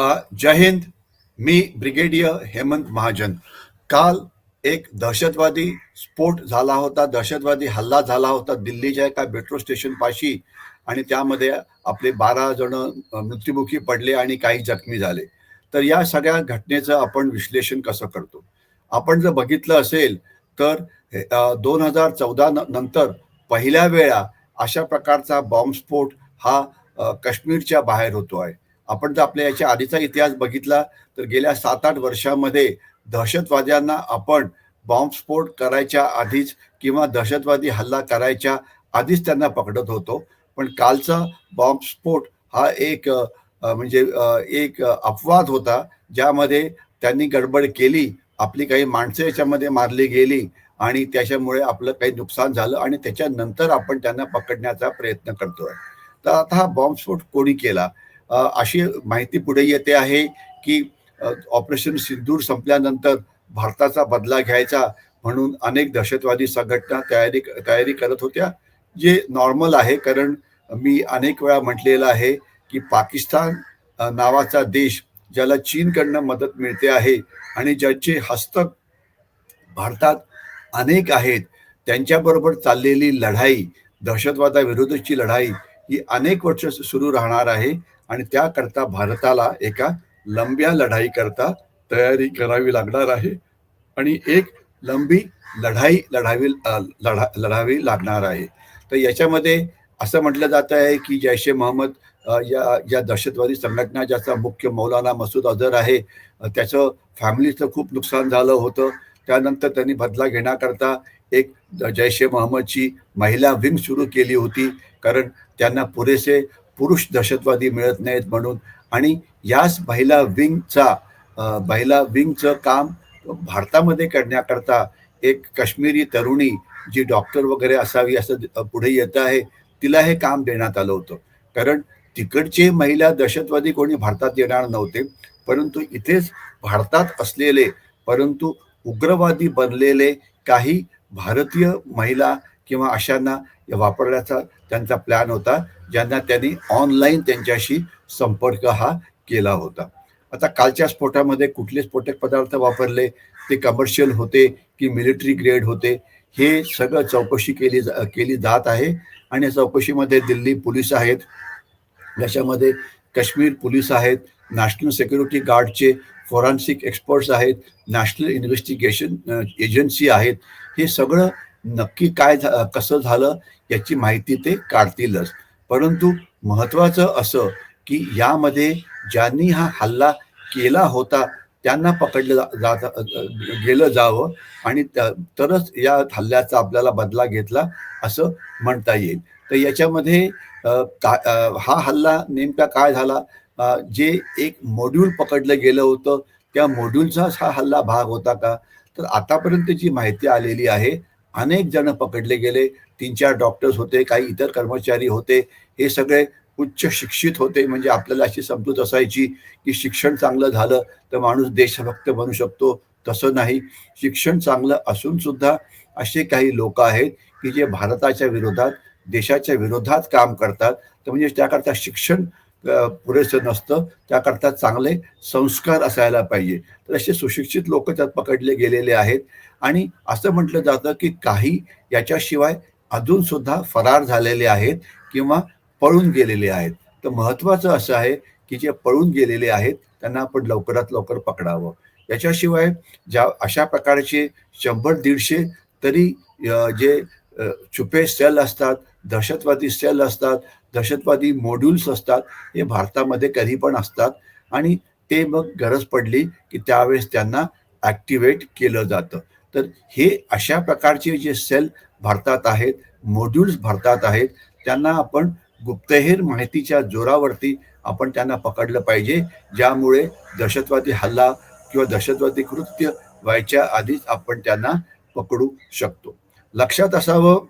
जय हिंद. मी ब्रिगेडियर हेमंत महाजन. काल एक दहशतवादी स्फोट झाला होता. दहशतवादी हल्ला झाला होता दिल्लीच्या एका मेट्रो स्टेशन पाशी आणि त्यामध्ये आपले बारा जण मृत्युमुखी पडले आणि काही जखमी झाले. तर या सगळ्या घटनेचं आपण विश्लेषण कसं करतो? आपण जर बघितलं असेल तर दोन हजार चौदा नंतर पहिल्या वेळा अशा प्रकारचा बॉम्बस्फोट हा कश्मीरच्या काश्मीरच्या बाहेर होतो आहे. आपण जर आपल्या याच्या आधीचा इतिहास बघितला तर गेल्या सात आठ वर्षामध्ये दहशतवाद्यांना आपण बॉम्बस्फोट करायच्या आधीच किंवा दहशतवादी हल्ला करायच्या आधीच त्यांना पकडत होतो. पण कालचा बॉम्बस्फोट हा एक म्हणजे एक अपवाद होता ज्यामध्ये त्यांनी गडबड केली आपली काही माणसं याच्यामध्ये मारली गेली आणि त्याच्यामुळे आपलं काही नुकसान झालं आणि त्याच्यानंतर आपण त्यांना पकडण्याचा प्रयत्न करतोय. तर आता हा बॉम्बस्फोट कोणी केला? अशी माहिती पुढे येते आहे की ऑपरेशन सिंदूर संपल्यानंतर भारताचा बदला घ्यायचा म्हणून अनेक दहशतवादी संघटना तयारी तयारी करत होत्या जे नॉर्मल आहे. कारण मी अनेक वेळा म्हटलेलं आहे की पाकिस्तान नावाचा देश ज्याला चीनकडनं मदत मिळते आहे आणि ज्याचे हस्तक भारतात अनेक आहेत त्यांच्याबरोबर चाललेली लढाई दहशतवादाविरोधाची लढाई ही अनेक वर्ष सुरू राहणार आहे. आणि त्याकरता भारताला एका लंब्या लढाई करता तयारी करावी लागणार आहे. आणि एक लंबी लढाई लढावी लढा लढावी लागणार आहे. तर याच्यामध्ये असं म्हटलं जात आहे की जैश ए मोहम्मद या या दहशतवादी संघटना ज्याचा मुख्य मौलाना मसूद अझर आहे त्याचं फॅमिलीचं खूप नुकसान झालं होतं. त्यानंतर त्यांनी बदला घेण्याकरता एक जैश ए मोहम्मदची महिला विंग सुरू केली होती. कारण त्यांना पुरेसे पुरुष दहशतवादी मिळत नाहीत म्हणून. आणि याच महिला विंगचा महिला विंगचं काम भारतामध्ये करण्याकरता एक काश्मीरी तरुणी जी डॉक्टर वगैरे असावी असं पुढे येत आहे तिला हे काम देण्यात आलं होतं. कारण तिकडचे महिला दहशतवादी कोणी भारतात येणार नव्हते परंतु इथेच भारतात असलेले परंतु उग्रवादी बनलेले काही भारतीय महिला किंवा अशांना वापरण्याचा त्यांचा प्लॅन होता ज्यांना त्यांनी ऑनलाईन त्यांच्याशी संपर्क हा केला होता. आता कालच्या स्फोटामध्ये कुठले स्फोटक पदार्थ वापरले ते कमर्शियल होते की मिलिटरी ग्रेड होते हे सगळं चौकशी केली जा केली जात आहे. आणि चौकशीमध्ये दिल्ली पोलीस आहेत ज्याच्यामध्ये काश्मीर पोलीस आहेत नॅशनल सिक्युरिटी गार्डचे फॉरेन्सिक एक्सपर्ट्स आहेत नॅशनल इन्व्हेस्टिगेशन एजन्सी आहेत हे सगळं नक्की काय कसं झालं याची माहिती ते काढतीलच. परंतु महत्वाचं असं की यामध्ये ज्यांनी हा हल्ला केला होता त्यांना पकडलं जात गेलं जावं आणि तरच या हल्ल्याचा आपल्याला बदला घेतला असं म्हणता येईल. तर याच्यामध्ये हा हल्ला नेमका काय झाला? जे एक मॉड्यूल पकडलं गेलं होतं त्या मॉड्यूलचाच हा हल्ला भाग होता का? तर आतापर्यंत जी माहिती आलेली आहे अनेक जण पकडले गेले. तीन चार डॉक्टर्स होते काही इतर कर्मचारी होते. हे सगळे उच्च शिक्षित होते. म्हणजे आपल्याला अशी समजूत असायची की शिक्षण चांगलं झालं तर माणूस देशभक्त बनू शकतो. तसं नाही. शिक्षण चांगलं असून सुद्धा असे काही लोक आहेत की जे भारताच्या विरोधात देशाच्या विरोधात काम करतात. तर म्हणजे त्याकरता शिक्षण पुरेसं नसतं. त्याकरता चांगले संस्कार असायला पाहिजे. तर असे सुशिक्षित लोक त्यात पकडले गेलेले आहेत. आणि असं म्हटलं जातं की काही याच्याशिवाय अजून सुद्धा फरार झालेले आहेत किंवा पळून गेलेले आहेत. तर महत्त्वाचं असं आहे की जे पळून गेलेले आहेत त्यांना आपण लवकरात लवकर पकडावं. याच्याशिवाय ज्या अशा प्रकारचे शंभर दीडशे तरी जे छुपे सेल असतात दहशतवादी सेल असतात दहशतवादी मॉड्यूल्स असतात हे भारतामध्ये कधी पण असतात. आणि ते मग गरज पडली की त्यावेळेस त्यांना ॲक्टिवेट केलं जातं. तर हे अशा प्रकारचे जे सेल भारतात आहेत मॉड्यूल्स भारतात आहेत त्यांना आपण गुप्तहेर माहितीच्या जोरावरती आपण त्यांना पकडलं पाहिजे ज्यामुळे दहशतवादी हल्ला किंवा दहशतवादी कृत्य व्हायच्या आधीच आपण त्यांना पकडू शकतो. लक्षात असावं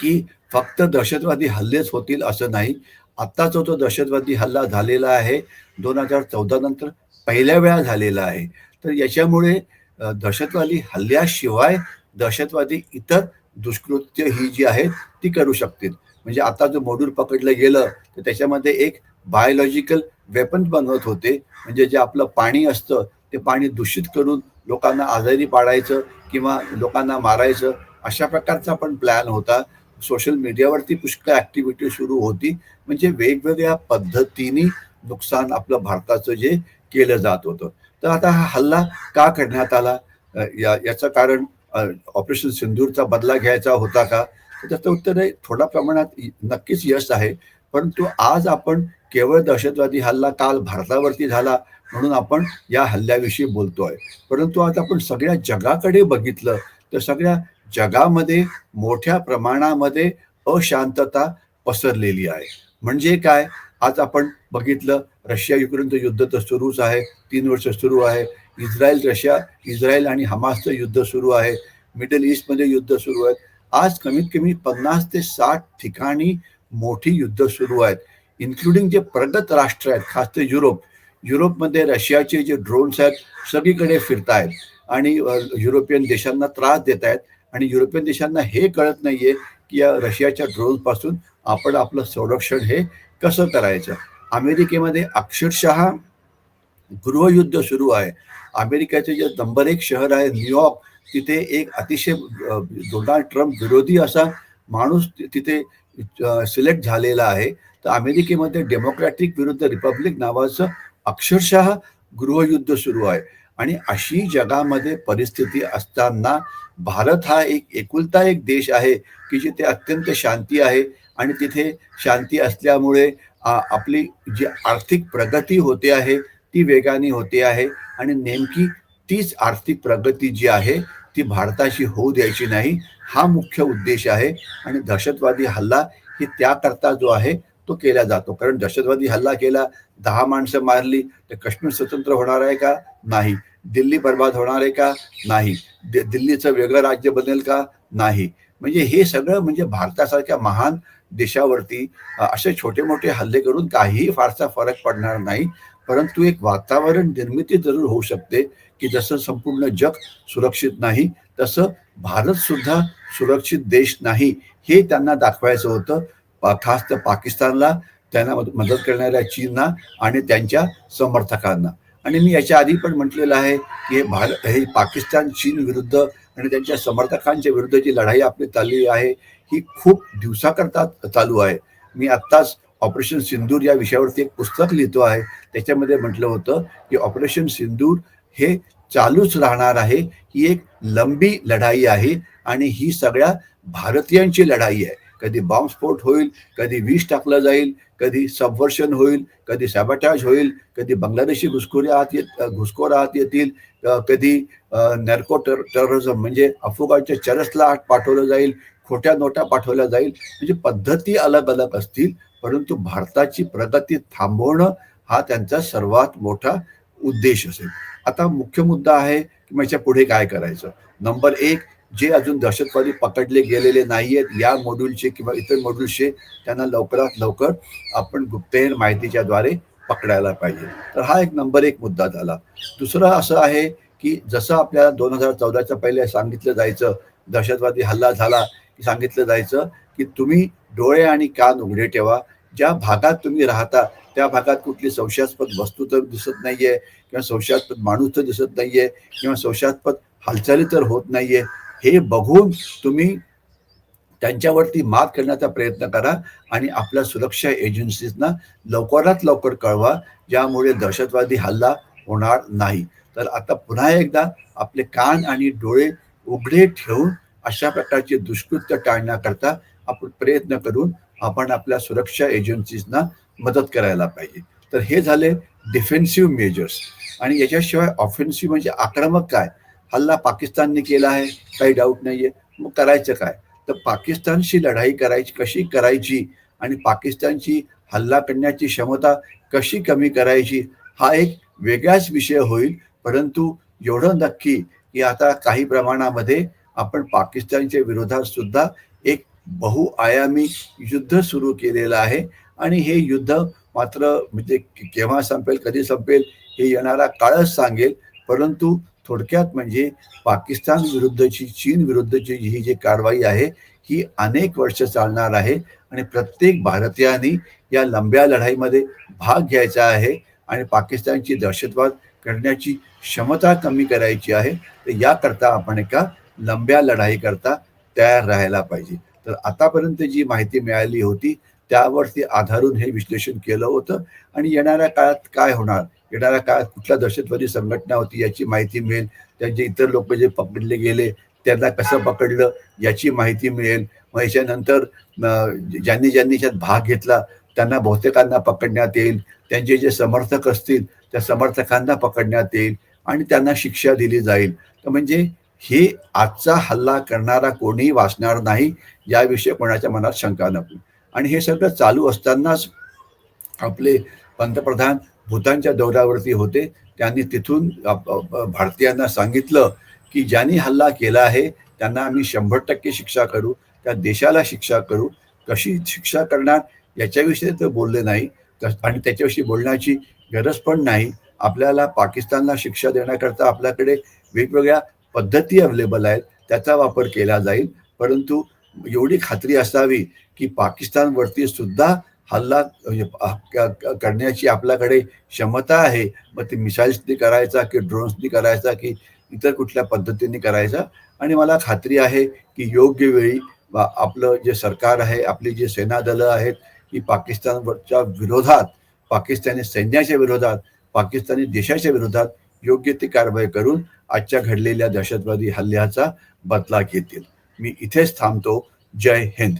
की फक्त दहशतवादी हल्लेच होतील असं नाही. आत्ताचा तो दहशतवादी हल्ला झालेला आहे दोन हजार चौदा नंतर पहिल्या वेळा झालेला आहे. तर याच्यामुळे दहशतवादी हल्ल्याशिवाय दहशतवादी इतर दुष्कृत्य ही जी आहेत ती करू शकतील. म्हणजे आता जो मॉड्यूल पकडलं गेलं तर त्याच्यामध्ये एक बायोलॉजिकल वेपन बनवत होते. म्हणजे जे आपलं पाणी असतं ते पाणी दूषित करून लोकांना आजारी पाडायचं किंवा लोकांना मारायचं अशा प्रकारचा पण प्लॅन होता. सोशल मीडियावरती पुष्कळ ऍक्टिव्हिटी सुरू होती. म्हणजे वेगवेगळ्या पद्धतीने नुकसान आपलं भारताचं जे केलं जात होतं. तर आता हा हल्ला का करण्यात आला? या याचं कारण ऑपरेशन सिंदूरचा बदला घ्यायचा होता का? तर त्याचं उत्तर आहे थोड्या प्रमाणात नक्कीच यश आहे. परंतु आज आपण केवळ दहशतवादी हल्ला काल भारतावरती झाला म्हणून आपण या हल्ल्याविषयी बोलतोय. परंतु आज आपण सगळ्या जगाकडे बघितलं तर सगळ्या जगामध्ये मोठ्या प्रमाणामध्ये अशांतता पसरलेली आहे. म्हणजे काय? आज आपण बघितलं रशिया युक्रेनचं युद्ध तर सुरूच आहे. तीन वर्ष सुरू आहे. इस्रायल रशिया इस्रायल आणि हमासचं युद्ध सुरू आहे. मिडल ईस्टमध्ये युद्ध सुरू आहेत. आज कमीत कमी पन्नास ते साठ ठिकाणी मोठी युद्ध सुरू आहेत. इन्क्लुडिंग जे प्रगत राष्ट्र आहेत खास ते युरोप. युरोपमध्ये रशियाचे जे ड्रोन्स आहेत सगळीकडे फिरतायत. आणि युरोपियन देशांना त्रास देत आहेत आणि युरोपियन देशांना हे कळत नाहीये की या रशियाच्या ड्रोनपासून आपण आपलं संरक्षण हे कसं करायचं. अमेरिकेमध्ये अक्षरशः गृहयुद्ध सुरू आहे. अमेरिकेचे जे नंबर एक शहर आहे न्यूयॉर्क तिथे एक अतिशय डोनाल्ड ट्रम्प विरोधी असा माणूस तिथे सिलेक्ट झालेला आहे. तर अमेरिकेमध्ये डेमोक्रॅटिक विरुद्ध रिपब्लिक नावाचं अक्षरशः गृहयुद्ध सुरू आहे. आणि अशी जगामध्ये परिस्थिती असताना भारत हा एक एकुलता एक देश आहे की जिथे अत्यंत शांती आहे आणि तिथे शांती असल्यामुळे आपली जी आर्थिक प्रगती होते आहे ती वेगाने होते आहे आणि नेमकी तीच आर्थिक प्रगती जी आहे ती भारताशी होऊ द्यायची नाही हा मुख्य उद्देश आहे. आणि दहशतवादी हल्ला ही त्याकरता जो आहे तो केला जातो. कारण दहशतवादी हल्ला केला दहा माणसं मारली तर काश्मीर स्वतंत्र होणार आहे का? नाही. दिल्ली बर्बाद होणार आहे का? नाही. दि- दिल्लीचं वेगळं राज्य बनेल का? नाही. म्हणजे हे सगळं म्हणजे भारतासारख्या महान देशावरती असे छोटे मोठे हल्ले करून काहीही फारसा फरक पडणार नाही. परंतु एक वातावरण निर्मिती जरूर होऊ शकते की जसं संपूर्ण जग सुरक्षित नाही तसं भारत सुद्धा सुरक्षित देश नाही हे त्यांना दाखवायचं होतं. खास तर पाकिस्तानला त्यांना मदत करणाऱ्या चीनना आणि त्यांच्या समर्थकांना. आणि मी याच्या आधी पण म्हटलेलं आहे की हे भारत हे पाकिस्तान चीन विरुद्ध आणि त्यांच्या समर्थकांच्या विरुद्ध जी लढाई आपली चालली आहे ही खूप दिवसाकरता चालू आहे. मी आत्ताच ऑपरेशन सिंदूर या विषयावरती एक पुस्तक लिहितो आहे. त्याच्यामध्ये म्हटलं होतं की ऑपरेशन सिंदूर हे चालूच राहणार आहे. ही एक लंबी लढाई आहे आणि ही सगळ्या भारतीयांची लढाई आहे. कधी बॉम्बस्फोट होईल कधी विष टाकलं जाईल कधी सबवर्शन होईल कधी सॅबटाज होईल कधी बांगलादेशी घुसखोरी आत येत घुसखोर आत येतील कधी नॅर्को टर टेररिझम म्हणजे अफगाणच्या चरसला आत पाठवलं जाईल खोट्या नोटा पाठवल्या जाईल म्हणजे पद्धती अलग अलग असतील परंतु भारताची प्रगती थांबवणं हा त्यांचा सर्वात मोठा उद्देश असेल. आता मुख्य मुद्दा आहे की मग याच्यापुढे काय करायचं? नंबर एक जे अजून दहशतवादी पकडले गेलेले नाहीयेत या मॉड्यूलचे किंवा इतर मॉड्यूलचे त्यांना लवकरात लवकर आपण गुप्तहेर माहितीच्या द्वारे पकडायला पाहिजे. तर हा एक नंबर एक मुद्दा झाला. दुसरं असं आहे की जसं आपल्याला दोन हजार चौदाच्या पहिले सांगितलं जायचं दहशतवादी हल्ला झाला की सांगितलं जायचं की तुम्ही डोळे आणि कान उघडे ठेवा. ज्या भागात तुम्ही राहता त्या भागात कुठली संशयास्पद वस्तू तर दिसत नाहीये किंवा संशयास्पद माणूस तर दिसत नाहीये किंवा संशयास्पद हालचाली तर होत नाहीये. हे बघून तुम्ही त्यांच्यावरती मात करण्याचा प्रयत्न करा आणि आपल्या सुरक्षा एजन्सीजना लवकरात लवकर कळवा ज्यामुळे दहशतवादी हल्ला होणार नाही. तर आता पुन्हा एकदा आपले कान आणि डोळे उघडे ठेवून अशा प्रकारचे दुष्कृत्य टाळण्याकरता आपण प्रयत्न करून आपण आपल्या सुरक्षा एजन्सीजना मदत करायला पाहिजे. तर हे झाले डिफेन्सिव्ह मेजर्स आणि याच्याशिवाय ऑफेन्सिव्ह म्हणजे आक्रमक काय? हल्ला पाकिस्तानने केला आहे काही डाऊट नाही आहे मग करायचं काय? तर पाकिस्तानशी लढाई करायची कशी करायची आणि पाकिस्तानची हल्ला करण्याची क्षमता कशी कमी करायची हा एक वेगळाच विषय होईल. परंतु एवढं नक्की की आता काही प्रमाणामध्ये आपण पाकिस्तानच्या विरोधात सुद्धा एक बहुआयामी युद्ध सुरू केलेलं आहे. आणि हे युद्ध मात्र म्हणजे केव्हा संपेल कधी संपेल हे येणारा काळच सांगेल. परंतु थोडक्यात म्हणजे पाकिस्तान विरुद्धची चीन विरुद्धची ही जी कारवाई आहे ही अनेक वर्ष चालणार आहे. आणि प्रत्येक भारतीयांनी या लंब्या लढाईमध्ये भाग घ्यायचा आहे आणि पाकिस्तानची दहशतवाद करण्याची क्षमता कमी करायची आहे. तर याकरता आपण एका लंब्या लढाई करता तयार राहायला पाहिजे. तर आतापर्यंत जी माहिती मिळाली होती त्यावरती आधारून हे विश्लेषण केलं होतं. आणि येणाऱ्या काळात काय होणार? येणाऱ्या काळात कुठल्या दहशतवादी संघटना होती याची माहिती मिळेल. त्यांचे इतर लोक जे पकडले गेले त्यांना कसं पकडलं याची माहिती मिळेल. मग याच्यानंतर ज्यांनी ज्यांनी याच्यात भाग घेतला त्यांना बहुतेकांना पकडण्यात येईल. त्यांचे जे समर्थक असतील त्या समर्थकांना पकडण्यात येईल आणि त्यांना शिक्षा दिली जाईल. तर म्हणजे हे आजचा हल्ला करणारा कोणीही वाचणार नाही याविषयी कोणाच्या मनात शंका नको आणि हे सगळं चालू असतानाच आपले पंतप्रधान भूतानच्या दौऱ्यावरती होते. त्यांनी तिथून भारतीयांना सांगितलं की ज्यांनी हल्ला केला आहे त्यांना आम्ही शंभर टक्के शिक्षा करू त्या देशाला शिक्षा करू. कशी शिक्षा करणार याच्याविषयी तर बोलले नाही. आणि त्याच्याविषयी बोलण्याची गरज पण नाही. आपल्याला पाकिस्तानला शिक्षा देण्याकरता आपल्याकडे वेगवेगळ्या पद्धती अवेलेबल आहेत त्याचा वापर केला जाईल. परंतु एवढी खात्री असावी की पाकिस्तानवरती सुद्धा हल्ला म्हणजे, करण्याची आपल्याकडे क्षमता आहे. मग ते मिसाईल्सनी करायचा की ड्रोन्सनी करायचा की इतर कुठल्या पद्धतीने करायचा? आणि मला खात्री आहे की योग्य वेळी आपलं जे सरकार आहे आपली जे सेना दलं आहेत ही पाकिस्तानवरच्या विरोधात पाकिस्तानी सैन्याच्या विरोधात पाकिस्तानी देशाच्या विरोधात योग्य ती कारवाई करून आजच्या घडलेल्या दहशतवादी हल्ल्याचा बदला घेतील. मी इथेच थांबतो. जय हिंद.